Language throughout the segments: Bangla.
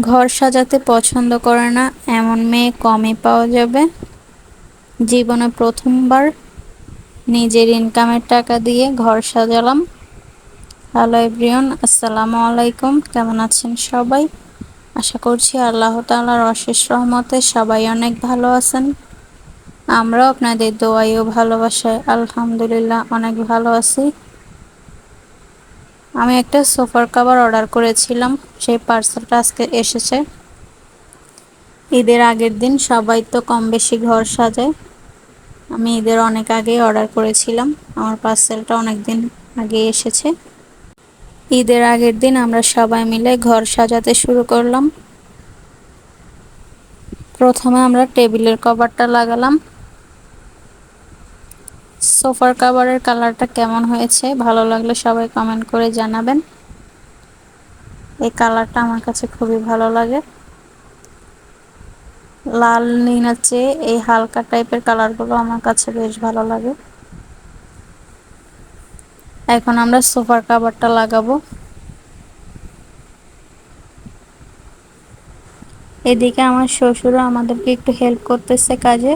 ঘর সাজাতে পছন্দ করে না, এমন মেয়ে কমই পাওয়া যাবে। জীবনে প্রথমবার নিজের ইনকামের টাকা দিয়ে ঘর সাজালাম। হ্যালো এভরিওন আসসালামু আলাইকুম, কেমন আছেন সবাই? আশা করছি আল্লাহ তালার অশেষ রহমতে সবাই অনেক ভালো আছেন। আমরাও আপনাদের দোয়াই ও ভালোবাসায় আলহামদুলিল্লাহ অনেক ভালো আছি। আমি একটা সোফার কাভার অর্ডার করেছিলাম, সেই পার্সেলটা আজকে এসেছে। ঈদের আগের দিন সবাই তো কম বেশি ঘর সাজায়। আমি ঈদের অনেক আগেই অর্ডার করেছিলাম, আমার পার্সেলটা অনেক দিন আগে এসেছে। ঈদের আগের দিন আমরা সবাই মিলে ঘর সাজাতে শুরু করলাম। প্রথমে আমরা টেবিলের কভারটা লাগালাম সোফার কাভারের কালারটা কেমন হয়েছে? ভালো লাগলে সবাই কমেন্ট করে জানাবেন। এই কালারটা আমার কাছে খুবই ভালো লাগে। লাল নীলের চেয়ে এই হালকা টাইপের কালারগুলো আমার কাছে বেশ ভালো লাগে। এখন আমরা সোফার কাভারটা লাগাবো। এদিকে আমার শ্বশুরও আমাদেরকে একটু হেল্প করতেছে কাজে।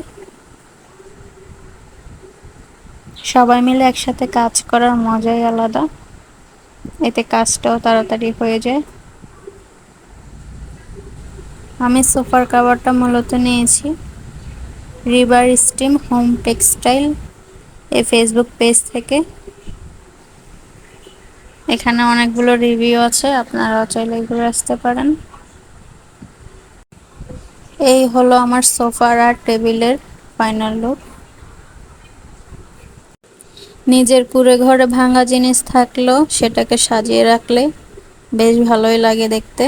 সবাই মিলে একসাথে কাজ করার মজাই আলাদা। এতে কাজটাও তাড়াতাড়ি হয়ে যায়। আমি সোফার কাভারটা মূলত নিয়েছি। রিভার স্টিম, হোম টেক্সটাইল, এই ফেসবুক পেজ থেকে। এখানে অনেকগুলো রিভিউ আছে আপনারা চাইলে ঘুরে আসতে পারেন। এই হলো আমার সোফার আর টেবিলের ফাইনাল লুক। নিজের কুড়ে ঘরে ভাঙা জিনিস থাকল, সেটাকে সাজিয়ে রাখলে বেশ ভালোই লাগে দেখতে।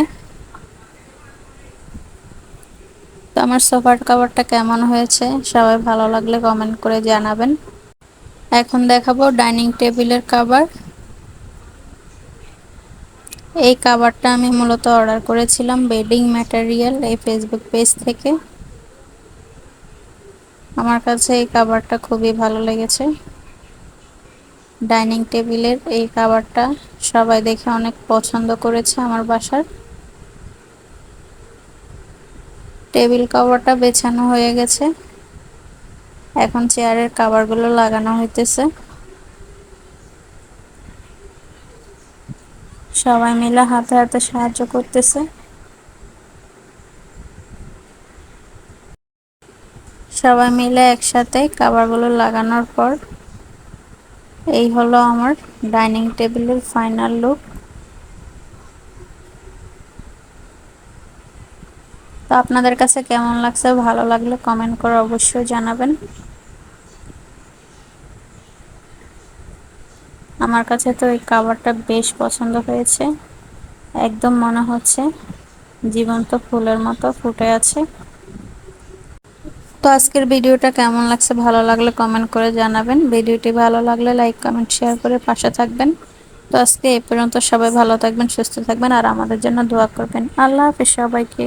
তো আমার সোফার কাভারটা কেমন হয়েছে, সবাই ভালো লাগলে কমেন্ট করে জানাবেন। এখন দেখাবো ডাইনিং টেবিলের কাভার। এই কাভারটা আমি মূলত অর্ডার করেছিলাম বেডিং ম্যাটেরিয়াল এই ফেসবুক পেজ থেকে। আমার কাছে এই কাভারটা খুবই ভালো লেগেছে। ডাইনিং টেবিলের এই কাভারটা সবাই দেখে অনেক পছন্দ করেছে আমার বাসার। টেবিল কাভারটা বেছানো হয়ে গেছে। এখন চেয়ারের কাভারগুলো লাগানো হইতেছে। সবাই মিলে হাতে হাতে সাহায্য করতেছে। সবাই মিলে একসাথে কাভারগুলো লাগানোর পর এই হলো আমার ডাইনিং টেবিলের ফাইনাল লুক। তো আপনাদের কাছে কেমন লাগছে, ভালো লাগলে কমেন্ট করে অবশ্যই জানাবেন। আমার কাছে তো এই কাভারটা বেশ পছন্দ হয়েছে। একদম মনে হচ্ছে জীবন্ত ফুলের মতো ফুটে আছে। তো আজকের ভিডিওটা কেমন লাগছে, ভালো লাগলে কমেন্ট করে জানাবেন। ভিডিওটি ভালো লাগলে লাইক কমেন্ট শেয়ার করে পাশে থাকবেন। তো আজকে এ পর্যন্ত সবাই ভালো থাকবেন, সুস্থ থাকবেন, আর আমাদের জন্য দোয়া করবেন। আল্লাহ হাফিজ সবাইকে।